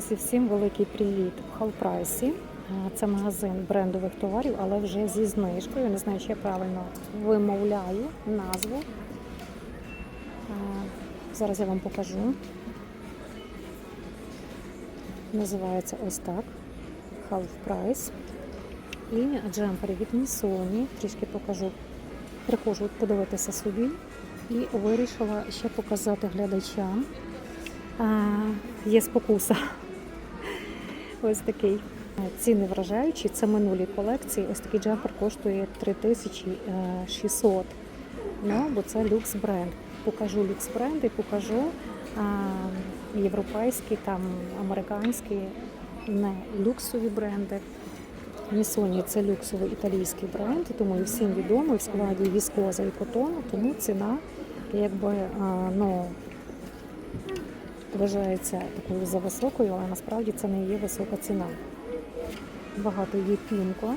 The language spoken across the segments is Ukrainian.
Друзі, всім великий привіт в Халпрайсі. Це магазин брендових товарів, але вже зі знижкою. Не знаю, чи я правильно вимовляю назву. Зараз я вам покажу. Називається ось так. Half Price. І джемпери від Missoni. Трішки покажу. Приходжу подивитися собі. І вирішила ще показати глядачам. Є спокуса. Ось такий. Ціни вражаючі. Це минулі колекції. Ось такий джемпер коштує 3600. Ну, бо це люкс бренд. Покажу люкс бренди, покажу а, європейські, там американські, не люксові бренди. Місоні це люксовий італійський бренд, тому і всім відомий в складі віскоза і котону, тому ціна якби а, ну, вважається такою зависокою, але насправді це не є висока ціна. Багато є пінко.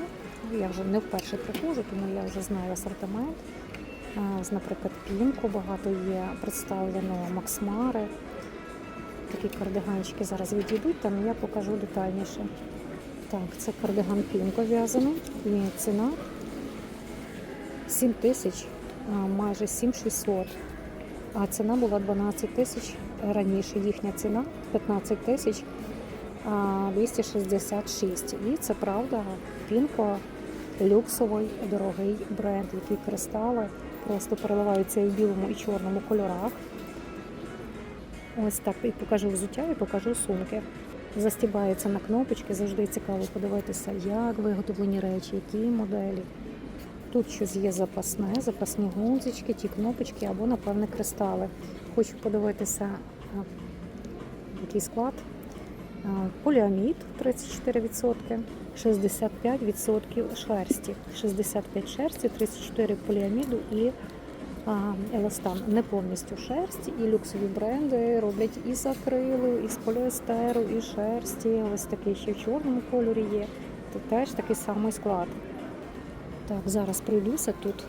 Я вже не вперше приходжу, тому я вже знаю асортимент. Наприклад, пінко багато є представлено Максмари. Такі кардиганчики зараз відійдуть, там я покажу детальніше. Так, це кардиган пінко в'язаний. І ціна 7 тисяч, майже 7600. А ціна була 12 тисяч раніше. Їхня ціна 15 тисяч 266. І це правда, пінко люксовий дорогий бренд, який кристали просто переливаються і в білому, і чорному кольорах. Ось так і покажу взуття і покажу сумки. Застібається на кнопочки, завжди цікаво подивитися, як виготовлені речі, які моделі. Тут щось є запасне, запасні гудзички, ті кнопочки або, напевне, кристали. Хочу подивитися, який склад. Поліамід 34%, 65% шерсті. 65 шерсті, 34 поліаміду і а, еластан. Не повністю шерсті, і люксові бренди роблять і з акрилу, і поліестеру, і шерсті. Ось такий ще в чорному кольорі є. Тут теж такий самий склад. Так, зараз пройдуся тут.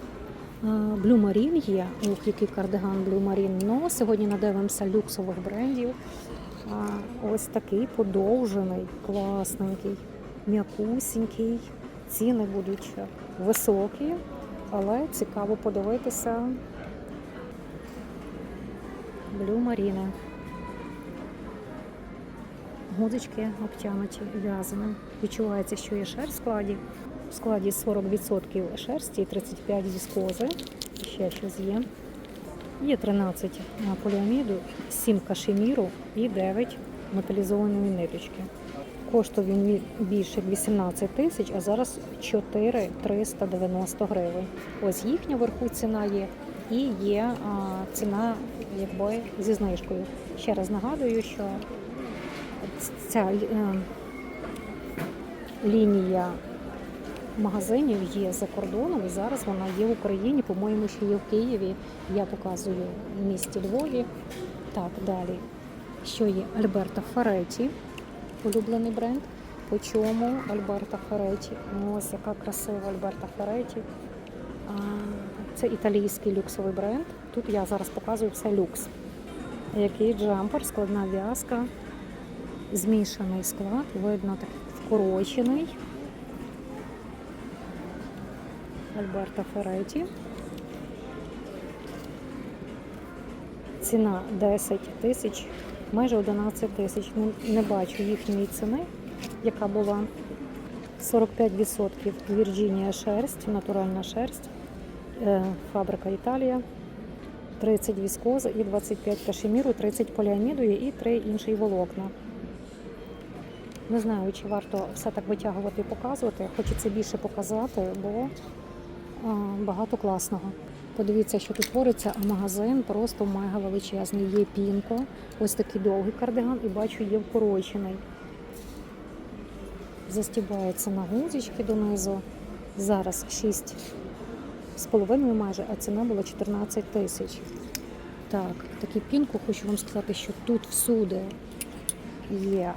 Blue Marine є. Ух, який кардиган Blue Marine. Ну, сьогодні надивимося люксових брендів. Ось такий подовжений, класненький, м'якусінький. Ціни будуть високі, але цікаво подивитися. Blue Marine. Гудочки обтянуті в'язаним. Відчувається, що є шерсть в складі. В складі 40% шерсті 35% віскози. Ще щось є. Є 13 поліаміду, 7 кашеміру і 9 металізованої ниточки. Коштує він більше 18 тисяч, а зараз 4 390 гривень. Ось їхня вверху ціна є. І є ціна якби зі знижкою. Ще раз нагадую, що ця е, лінія магазинів є за кордоном і зараз вона є в Україні, по-моєму, ще є в Києві. Я показую в місті Львові. Так, далі. Що є? Альберта Фереті, улюблений бренд. По чому Альберта Фереті? Ось яка красива Альберта Фереті. Це італійський люксовий бренд. Тут я зараз показую все люкс. Який джампер, складна в'язка, змішаний склад, видно такий вкорочений. Альберта Фереті. Ціна 10 тисяч, майже 11 тисяч. Не, не бачу їхньої ціни, яка була 45% Вірджинія шерсть, натуральна шерсть, е, фабрика Італія, 30 віскоза і 25 кашеміру, 30 поліаміду і 3 інші волокна. Не знаю, чи варто все так витягувати і показувати. Хочеться більше показати, бо багато класного. Подивіться, що тут твориться, а магазин просто мега величезний. Є пінко, ось такий довгий кардиган, і бачу, є вкорочений. Застібається на гузички донизу. Зараз 6 з половиною майже, а ціна була 14 тисяч. Так, такий пінку хочу вам сказати, що тут всюди є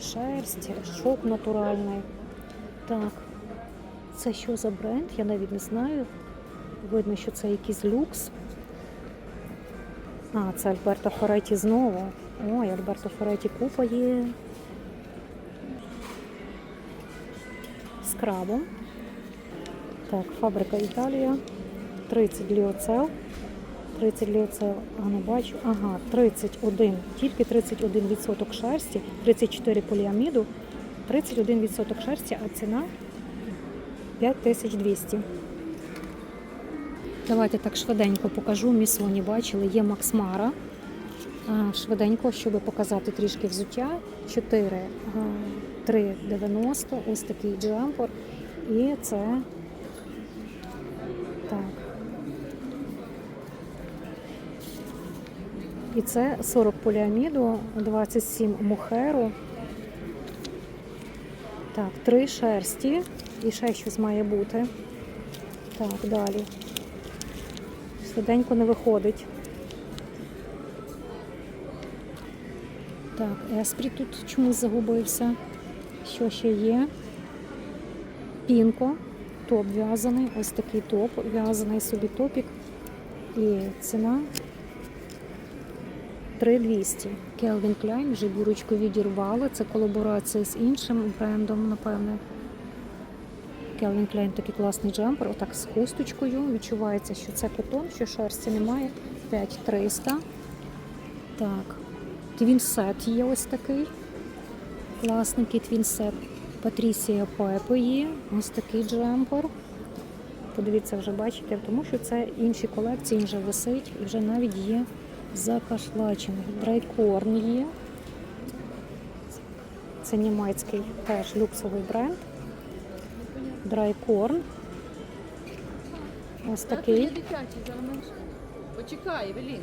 шерсть, шовк натуральний. Так, це що за бренд? Я навіть не знаю. Видно, що це якийсь люкс. А, це Альберта Фереті знову. Ой, Альберто Фереті купа є. З крабом. Так, фабрика Італія. 30 ліоцел. 30 ліоцел, а не бачу. Ага, 31, тільки 31% шерсті, 34 поліаміду, 31% шерсті, а ціна 5200. Давайте так швиденько покажу. Місоні бачили, є Максмара. Швиденько, щоб показати трішки взуття. 4, 3,90, ось такий джемпер. І це так. І це 40 поліаміду, 27 мухеру. Так, 3 шерсті. І ще щось має бути. Так, далі. Швиденько не виходить. Так, Еспрі тут чомусь загубився. Що ще є? Пінко. Топ в'язаний. Ось такий топ в'язаний собі топік. І ціна 3200. Келвін Klein вже бірочку відірвали. Це колаборація з іншим брендом, напевне. Келвін Klein такий класний джемпер, отак з хусточкою. Відчувається, що це котон, що шерсті немає. 5300. Так. Твінсет є ось такий. Класненький твінсет. Патрісія Пепо є. Ось такий джемпер. Подивіться, вже бачите, тому що це інші колекції вже висить і вже навіть є закашлачений. Драйкорн є. Це німецький теж люксовий бренд. Драйкорн. Ось такий. Почекай, Евелін.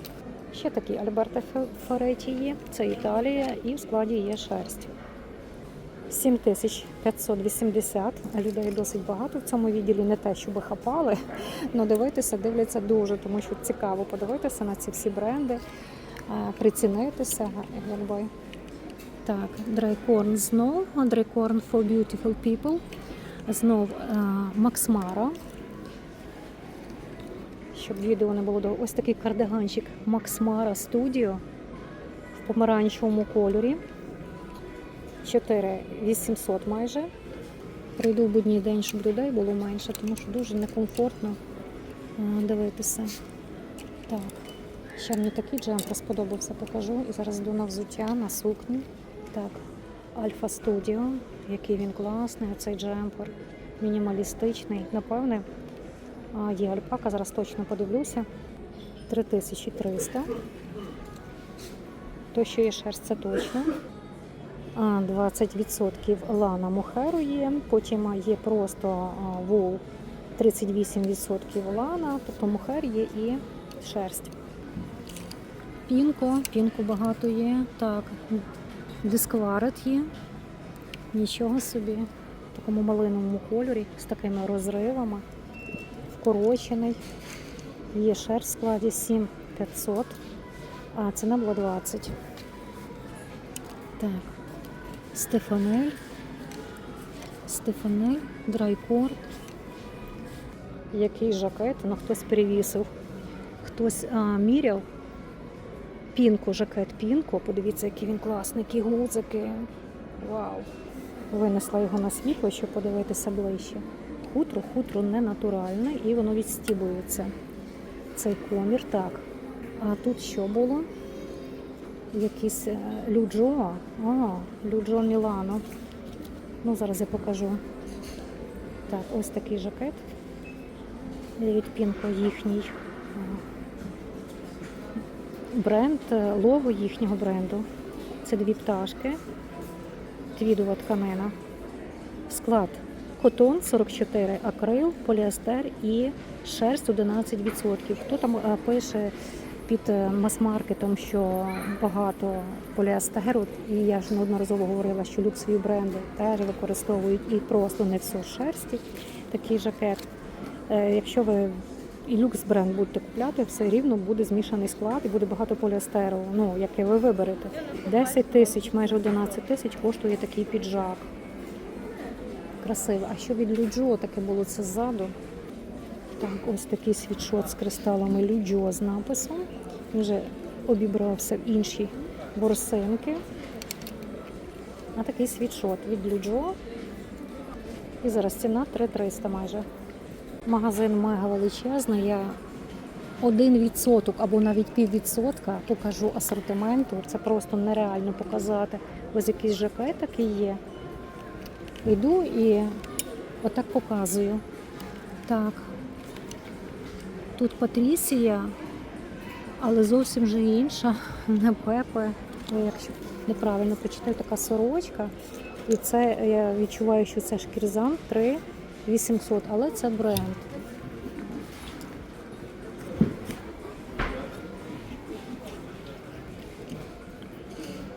Ще такий Альберта Фе- Фереті є. Це Італія і в складі є шерсть. 7580. Людей досить багато в цьому відділі. Не те, щоб хапали, але дивитися, дивляться дуже, тому що цікаво подивитися на ці всі бренди, е, прицінитися. Якби. Так, Драйкорн знов, Драйкорн for Beautiful People. Знов е, Максмара. Щоб відео не було довго. Ось такий кардиганчик Максмара Studio в помаранчевому кольорі. 4800 майже. Прийду в будній день, щоб людей було менше, тому що дуже некомфортно е, дивитися. Так, ще мені такий джемпер сподобався, покажу. І зараз йду на взуття, на сукні. Так, Альфа Studio, який він класний, оцей джемпер, мінімалістичний. Напевне, є альпака, зараз точно подивлюся. 3300. То, що є шерсть, це точно. 20% лана мохеру є, потім є просто а, вул 38% лана, тобто мохер є і шерсть. Пінко, пінко багато є. Так, дискварет є. Нічого собі. В такому малиновому кольорі з такими розривами. Вкорочений. Є шерсть в складі 7500, а ціна була 20. Так. Стефанель. Стефанель, драйкорд. Який жакет, ну хтось перевісив. Хтось а, міряв. Пінко, жакет Пінко. Подивіться, який він класний, які гудзики. Вау! Винесла його на світло, щоб подивитися ближче. Хутро, хутро не натуральне і воно відстібується. Цей комір. Так. А тут що було? Якийсь е, Люджо. А, Люджо Мілано. Ну, зараз я покажу. Так, ось такий жакет. Від Пінко їхній. Бренд, е, лого їхнього бренду. Це дві пташки. Твідова тканина. Склад котон 44, акрил, поліестер і шерсть 11%. Хто там е, пише під е, мас-маркетом, що багато поліестеру, і я ж неодноразово говорила, що люксові бренди теж використовують і просто не все з шерсті. Такий жакет. Якщо ви і люкс бренд будете купляти, все рівно буде змішаний склад і буде багато поліестеру. Ну, яке ви виберете. 10 тисяч, майже 11 тисяч коштує такий піджак. Красиво. А що від Люджо таке було це ззаду? Так, ось такий світшот з кристалами Люджо з написом. Вже обібрався в іншій борсинки. А такий світшот від Блюджо. І зараз ціна 3300 майже. Магазин мега величезний. Я один відсоток або навіть піввідсотка покажу асортименту. Це просто нереально показати. Ось якийсь жакет такий є. Йду і отак показую. Так. Тут Патрісія, але зовсім вже інша, не Пепе. Якщо неправильно прочитаю, така сорочка. І це я відчуваю, що це шкірзам 3 800, але це бренд.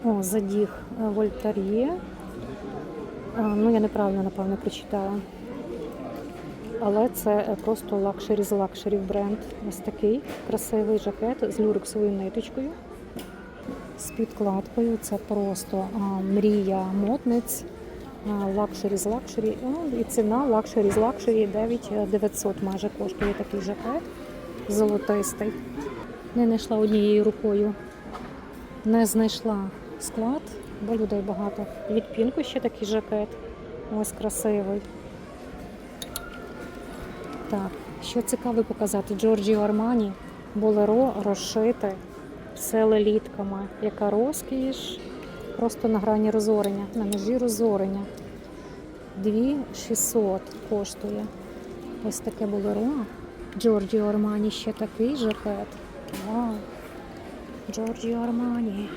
О, задіг е, Вольтар'є. Ну, я неправильно, напевно, прочитала. Але це е, просто лакшері з лакшері бренд. Ось такий красивий жакет з люрексовою ниточкою, з підкладкою. Це просто а, мрія модниць. Лакшері з лакшері. Ну, і ціна лакшері з лакшері 9900 майже коштує такий жакет золотистий. Не знайшла однією рукою. Не знайшла склад, бо людей багато. Від пінку ще такий жакет. Ось красивий. Так, що цікаво показати, Джорджіо Армані, Болеро розшите все лелітками. Яка розкіш, просто на грані розорення, на межі розорення. 2600 коштує. Ось таке болеро. Джорджіо Армані ще такий жакет. Джорджіо Армані.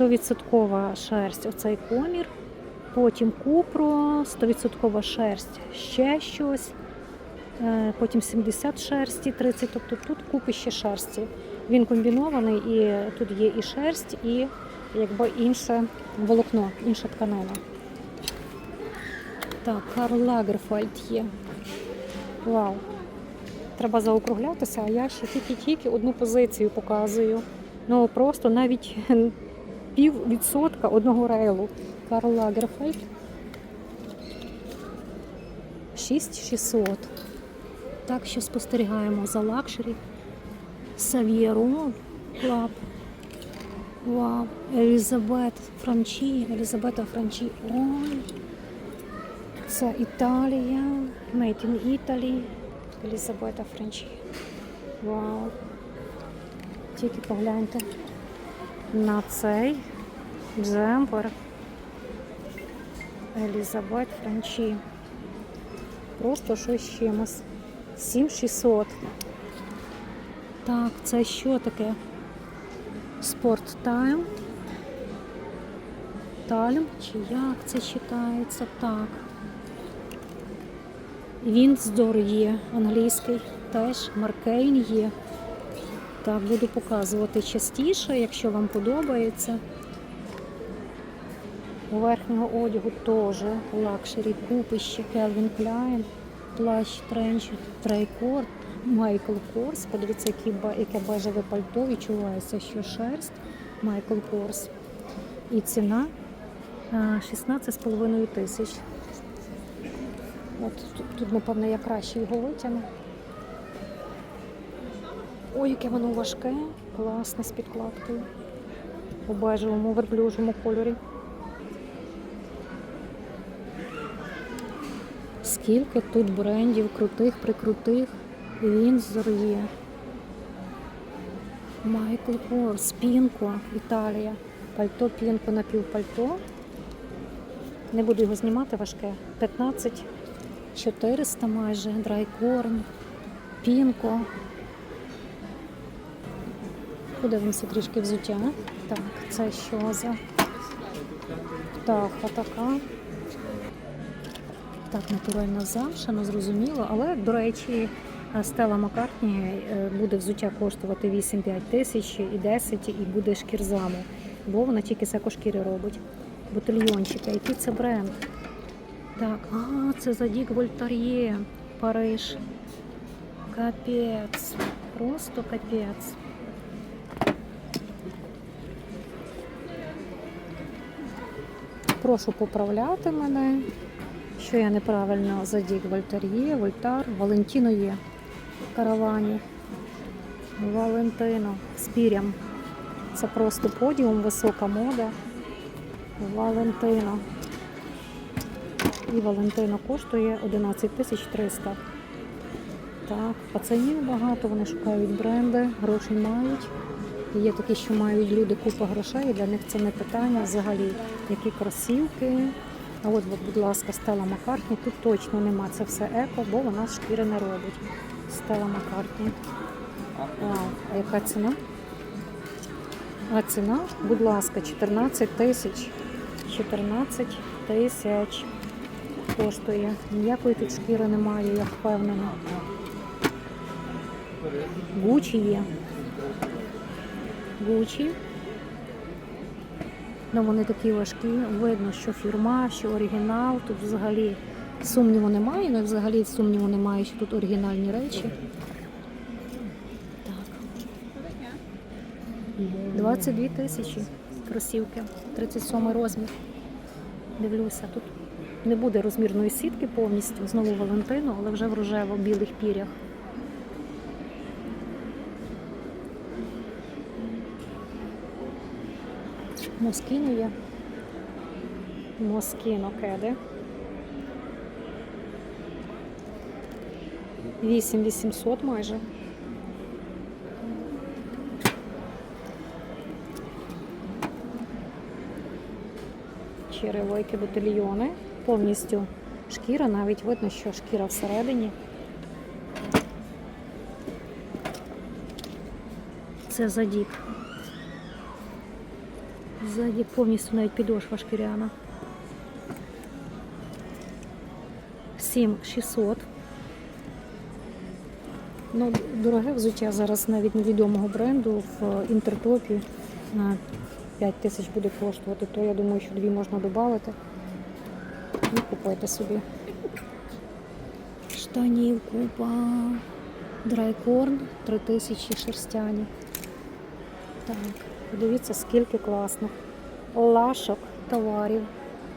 100% шерсть оцей комір. Потім купро, 100% шерсть, ще щось. Е, Потім 70 шерсті, 30, тобто тут купи ще шерсті. Він комбінований і тут є і шерсть, і якби інше волокно, інша тканина. Так, Карл Лагерфельд є. Вау. Треба заокруглятися, а я ще тільки-тільки одну позицію показую. Ну просто навіть пів відсотка одного рейлу. Карл Лагерфельд. 6600. Так що спостерігаємо за лакшері. Сав'єро Клаб. Вау. Елізабет Франчі. Елізабета Франчі. Ой. Це Італія. Made in Italy. Елізабета Франчі. Вау. Тільки погляньте на цей джемпер. Елізабет Франчі. Просто щось чимось. 7600. Так, це що таке? Спорт Тайм. Тальм, чи як це читається? Так. Вінздор є англійський, теж Маркейн є. Так, буду показувати частіше, якщо вам подобається. У верхнього одягу теж лакшері, купище, Келвін Кляйн, плащ тренч, трейкорд, Майкл Корс. Подивіться, які, яке бежеве пальто, відчувається, що шерсть Майкл Корс. І ціна 16,5 тисяч. От тут, тут, напевно, я краще його витягну. Ой, яке воно важке, класне з підкладкою. У бежевому верблюжому кольорі. Скільки тут брендів крутих, прикрутих. Вінзор є. Майкл Корс, Пінко, Італія. Пальто Пінко напівпальто. Не буду його знімати важке. 15 400 майже, драйкорн, Пінко. Подивимося трішки взуття. Так, це що за птаха така. Так, натуральна замша, ну зрозуміло. Але, до речі, Стела Маккартні е, буде взуття коштувати 8-5 тисяч і 10, і буде шкірзаму. Бо вона тільки з робить. Ботильйончика. Який це бренд? Так, а, це Задік Вольтар'є, Париж. Капець. Просто капець. Прошу поправляти мене, що я неправильно Задік Вольтар'є, Вольтар, Валентіно є каравані. Валентино з пірям. Це просто подіум, висока мода. Валентина. І Валентина коштує 11 тисяч 300. Так, пацанів багато, вони шукають бренди, грошей мають. Є такі, що мають люди купу грошей, і для них це не питання взагалі. Які кросівки. А от, будь ласка, Стела Маккартні. Тут точно нема. Це все еко, бо вона шкіри не робить. Стела Маккартні. А яка ціна? А ціна, будь ласка, 14 тисяч. 14 тисяч коштує. Ніякої тут шкіри немає, я впевнена. Гучі є. Гучі. Ну, вони такі важкі. Видно, що фірма, що оригінал. Тут взагалі сумніву немає, ну і взагалі сумніву немає, що тут оригінальні речі. Так. 22 тисячі кросівки, 37 розмір. Дивлюся, тут не буде розмірної сітки повністю, знову Валентину, але вже в рожево-білих пірях. Москіно є. Москіно кеди. 8800 майже. черевойки, ботильйони. Повністю шкіра, навіть видно, що шкіра всередині. Це задік. Задік повністю навіть підошва шкіряна. 7600. Ну, дороге взуття зараз навіть невідомого бренду в інтертопі на 5 тисяч буде коштувати, то я думаю, що дві можна додати. І купити собі. Штанів купа. Драйкорн 3 тисячі шерстяні. Так, подивіться, скільки класних. Лашок товарів.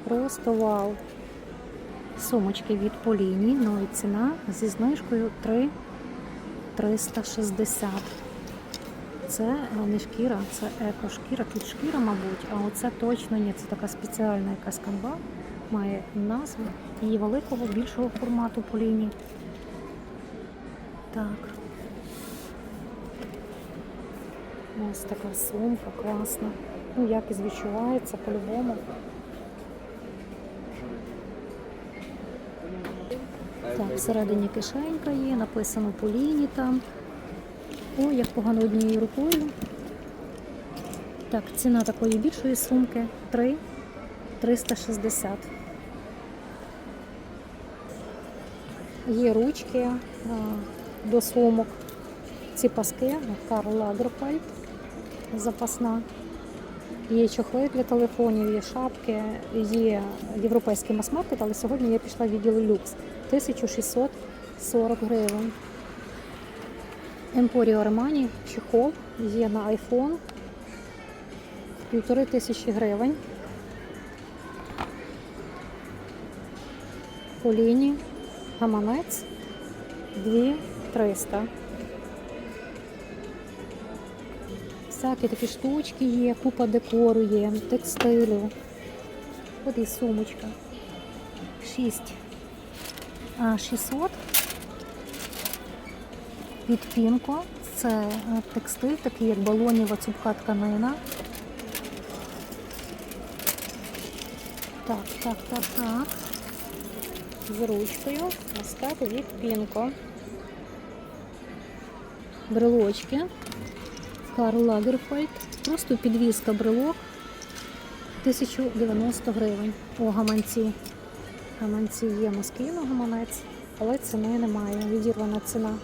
Просто вау. Сумочки від Поліні. Ну і ціна зі знижкою 3 360. Це е, не шкіра, це екошкіра. Тут шкіра, мабуть, а оце точно ні. Це така спеціальна якась канва, має назву і великого, більшого формату по лінії. Так. Ось така сумка, класна. Ну, якість відчувається по-любому. Всередині кишенька є, написано по лінії там. О, як погано однією рукою. Так, ціна такої більшої сумки 3 360. Є ручки а, до сумок. Ці паски Карл Лагерфельд запасна. Є чохли для телефонів, є шапки, є європейський мас-маркет, але сьогодні я пішла в відділ люкс 1640 гривень. Емпоріо Армані, чехол, є на iPhone. Півтори тисячі гривень. Поліні, гаманець 2300. Всякі такі штучки є, купа декору є, текстилю. От і сумочка. 6. А 600 від Пінко. Це е, текстиль, такий як балонєва цупка тканина. Так, так, так, так. З ручкою. Ось так від Пінко. Брелочки. Карл Лагерфельд. Просто підвізка брелок. 1090 гривень. О, гаманці. Гаманці є москіно гаманець, але ціни немає. Відірвана ціна.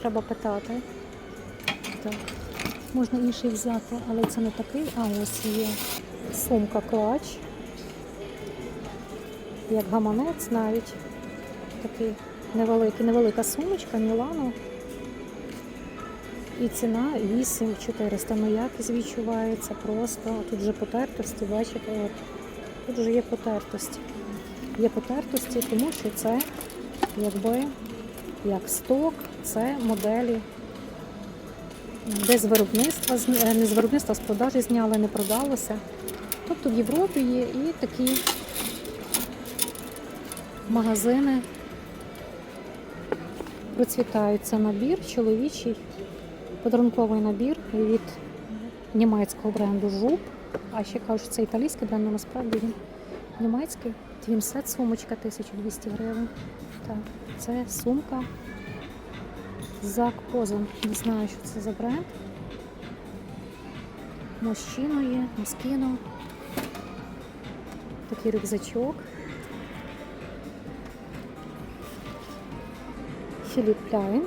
Треба питати. Так. Можна інший взяти, але це не такий. А ось є сумка клач. Як гаманець навіть. Такий невеликий, невелика сумочка Мілану. І ціна 8400. Ну якість відчувається просто. Тут вже потертості, бачите, от. Тут вже є потертості. Є потертості, тому що це якби як сток, це моделі де з виробництва, е, не з виробництва, з продажі зняли, не продалося. Тобто в Європі є і такі магазини. Процвітають це набір чоловічий, подарунковий набір від німецького бренду Жуп. А ще кажуть, що це італійський бренд, але насправді він німецький. Твінсет сумочка 1200 гривень. Так, це сумка Зак Позон. Не знаю, що це за бренд. Мощіно є, Москіно. Такий рюкзачок. Філіп Пляйн.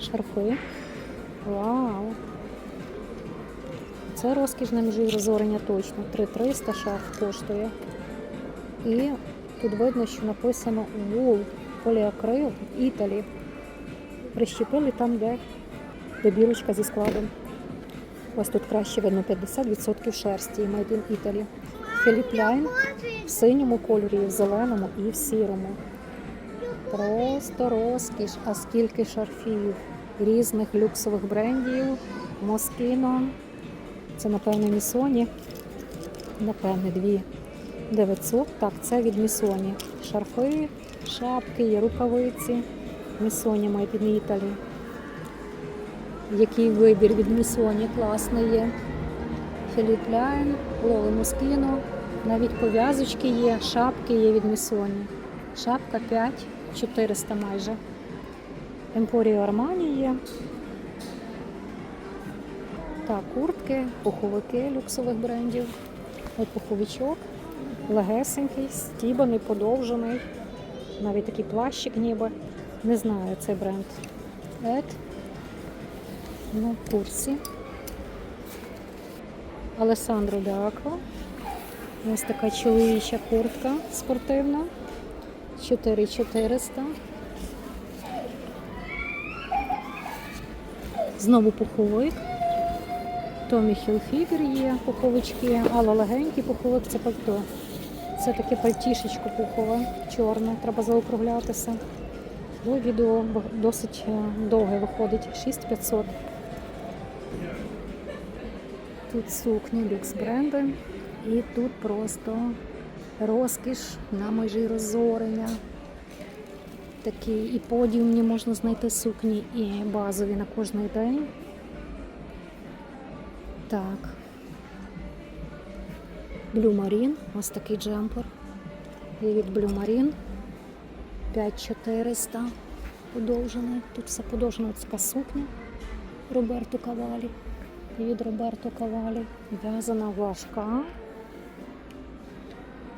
Шарфи. Вау! Це розкіш на межі розорення точно. 3300 шарф коштує. І тут видно, що написано Wool поліакрил Італі. Прищепили там, де, де бірочка зі складом. Ось тут краще видно 50% шерсті Made in Italy. Філіп Ляйн в синьому кольорі, в зеленому і в сірому. Просто розкіш. А скільки шарфів різних люксових брендів. Москіно. Це, напевне, Місоні. Напевне, дві 900. Так, це від Місоні. Шарфи, шапки, є рукавиці. Місоні Made in Italy. Який вибір від Місоні класний є. Філіп Ляйн, Лоли Москіно. Навіть пов'язочки є, шапки є від Місоні. Шапка 5 400 майже. Емпоріо Армані є. Так, куртки, пуховики люксових брендів. От пуховичок, легесенький, стібаний, подовжений. Навіть такий плащик ніби. Не знаю цей бренд. Ед. Ну, в курсі. Алесандро Дако. Ось така чоловіча куртка спортивна. 4400. Знову пуховик. Томі Хілфігер є пуховички, але легенький пуховик це пальто. Це таке пальтішечко пухове, чорне, треба заокруглятися. Бо відео досить е, довге виходить, 6500. Тут сукні люкс бренди. І тут просто розкіш на межі розорення. Такі і подіумні можна знайти сукні, і базові на кожний день. Так. Blue Marine, ось такий джемпер. І від Blue Marine 5400 подовжений. Тут все подовжено, ось така сукня Роберто Кавалі. І від Роберто Кавалі. В'язана важка.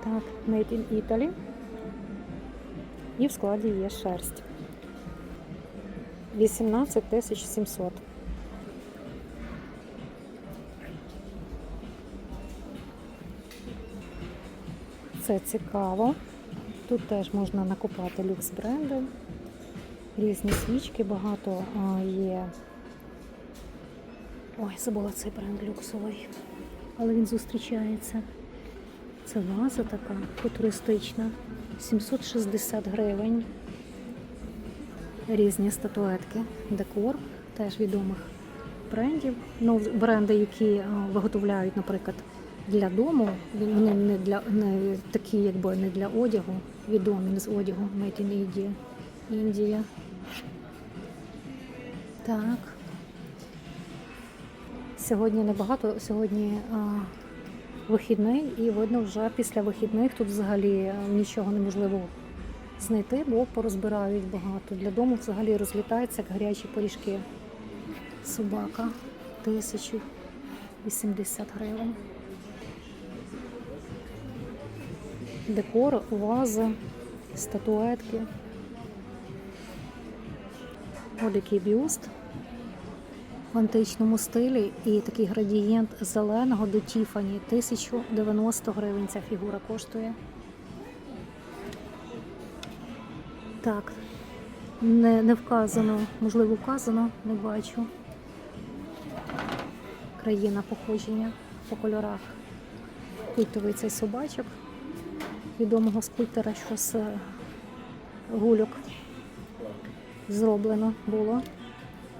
Так, Made in Italy. І в складі є шерсть. 18 700. Це цікаво. Тут теж можна накопати люкс бренди, різні свічки, багато є. Ой, забула цей бренд люксовий, але він зустрічається. Це ваза така футуристична, 760 гривень. Різні статуетки, декор теж відомих брендів. Ну, бренди, які виготовляють, наприклад, для дому, вони не для не такі, якби не для одягу, відомі з одягу, Made in India. Індія. Так. Сьогодні небагато, сьогодні а, вихідний, і видно, вже після вихідних тут взагалі нічого неможливо знайти, бо порозбирають багато. Для дому взагалі розлітається як гарячі пиріжки. Собака 1080 гривень. Декор, вази, статуетки. Ось який бюст в античному стилі і такий градієнт зеленого до Тіфані. 1090 гривень ця фігура коштує. Так, не, не вказано, можливо, вказано, не бачу. Країна походження по кольорах. Культовий цей собачок відомого скульптора, що з е, гульок зроблено було.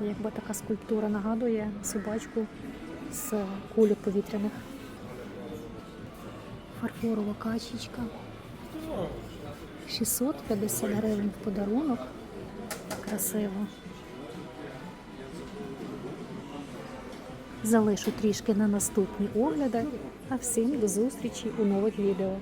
Якби така скульптура нагадує собачку з кульок повітряних. Фарфорова качечка. 650 гривень в подарунок. Красиво. Залишу трішки на наступні огляди. А всім до зустрічі у нових відео.